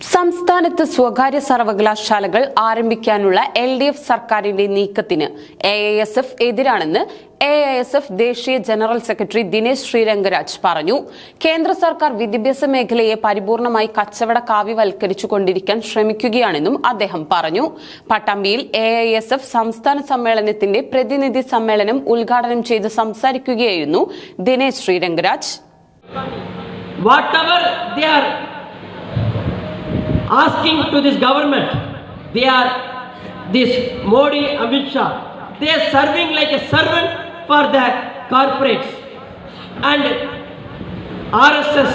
സംസ്ഥാനത്ത് സ്വകാര്യ സർവകലാശാലകൾ ആരംഭിക്കാനുള്ള എൽ ഡി എഫ് സർക്കാരിന്റെ നീക്കത്തിന് എ ഐ എസ് എഫ് എതിരാണെന്ന് എ ഐ എസ് എഫ് ദേശീയ ജനറൽ സെക്രട്ടറി ദിനേശ് ശ്രീരംഗരാജ് പറഞ്ഞു. കേന്ദ്ര സർക്കാർ വിദ്യാഭ്യാസ മേഖലയെ പരിപൂർണമായി കച്ചവട കാവ്യവൽക്കരിച്ചു കൊണ്ടിരിക്കാൻ ശ്രമിക്കുകയാണെന്നും അദ്ദേഹം പറഞ്ഞു. പട്ടാമ്പിയിൽ എ ഐ എസ് എഫ് സംസ്ഥാന സമ്മേളനത്തിന്റെ പ്രതിനിധി സമ്മേളനം ഉദ്ഘാടനം ചെയ്ത് സംസാരിക്കുകയായിരുന്നു Dinesh ശ്രീരംഗരാജ്. Asking to this government, they are this Modi, Amit Shah, they are serving like a servant for the corporates and RSS,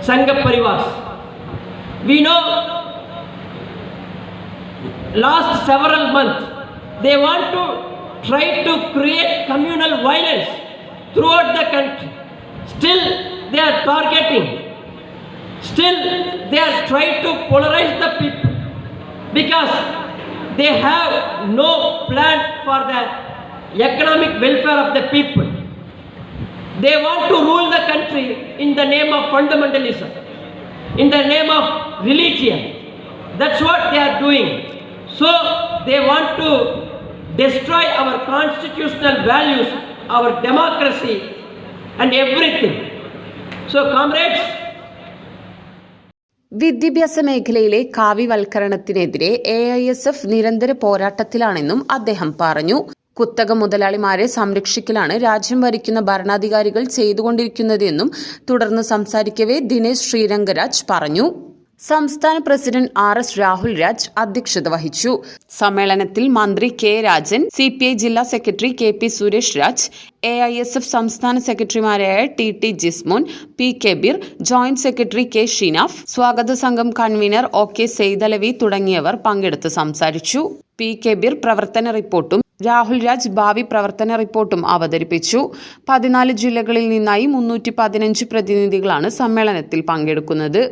Sangha Parivas. We know last several months they want to try to create communal violence throughout the country still they are targeting still they are trying to polarize the people because they have no plan for the economic welfare of the people. They want to rule the country in the name of fundamentalism in the name of religion. That's what they are doing. So they want to destroy our constitutional values our democracy and everything. So comrades വിദ്യാഭ്യാസ മേഖലയിലെ കാവ്യവൽക്കരണത്തിനെതിരെ A I S F നിരന്തര പോരാട്ടത്തിലാണെന്നും അദ്ദേഹം പറഞ്ഞു. കുത്തക മുതലാളിമാരെ സംരക്ഷിക്കലാണ് രാജ്യം ഭരിക്കുന്ന ഭരണാധികാരികൾ ചെയ്തുകൊണ്ടിരിക്കുന്നതെന്നും തുടർന്ന് സംസാരിക്കവേ ദിനേശ് ശ്രീരംഗരാജ് പറഞ്ഞു. സംസ്ഥാന president R S Rahul Raj അധ്യക്ഷത വഹിച്ചു. സമ്മേളനത്തിൽ മന്ത്രി K Rajan C P I ജില്ലാ secretary K P Suresh Raj A I S F സംസ്ഥാന സെക്രട്ടറിമാരായ T T Jismon P Kabeer joint secretary K Shinaf സ്വാഗത സംഘം കൺവീനർ ഒ കെ സെയ്തലവി തുടങ്ങിയവർ പങ്കെടുത്ത് സംസാരിച്ചു. പി കെബീർ പ്രവർത്തന റിപ്പോർട്ടും രാഹുൽ രാജ് ഭാവി പ്രവർത്തന റിപ്പോർട്ടും അവതരിപ്പിച്ചു. പതിനാല് ജില്ലകളിൽ നിന്നായി മുന്നൂറ്റി പതിനഞ്ച് പ്രതിനിധികളാണ് സമ്മേളനത്തിൽ പങ്കെടുക്കുന്നത്.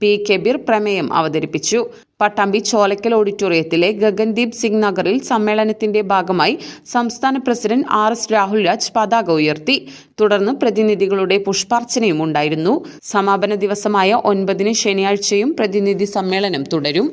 പി കെബീർ പ്രമേയം അവതരിപ്പിച്ചു. പട്ടാമ്പി ചോലക്കൽ ഓഡിറ്റോറിയത്തിലെ ഗഗൻദീപ് സിംഗ് നഗറിൽ സമ്മേളനത്തിന്റെ ഭാഗമായി സംസ്ഥാന president R S Rahul Raj പതാക ഉയർത്തി. തുടർന്ന് പ്രതിനിധികളുടെ പുഷ്പാർച്ചനയും ഉണ്ടായിരുന്നു. സമാപന ദിവസമായ ഒൻപതിന് ശനിയാഴ്ചയും പ്രതിനിധി സമ്മേളനം തുടരും.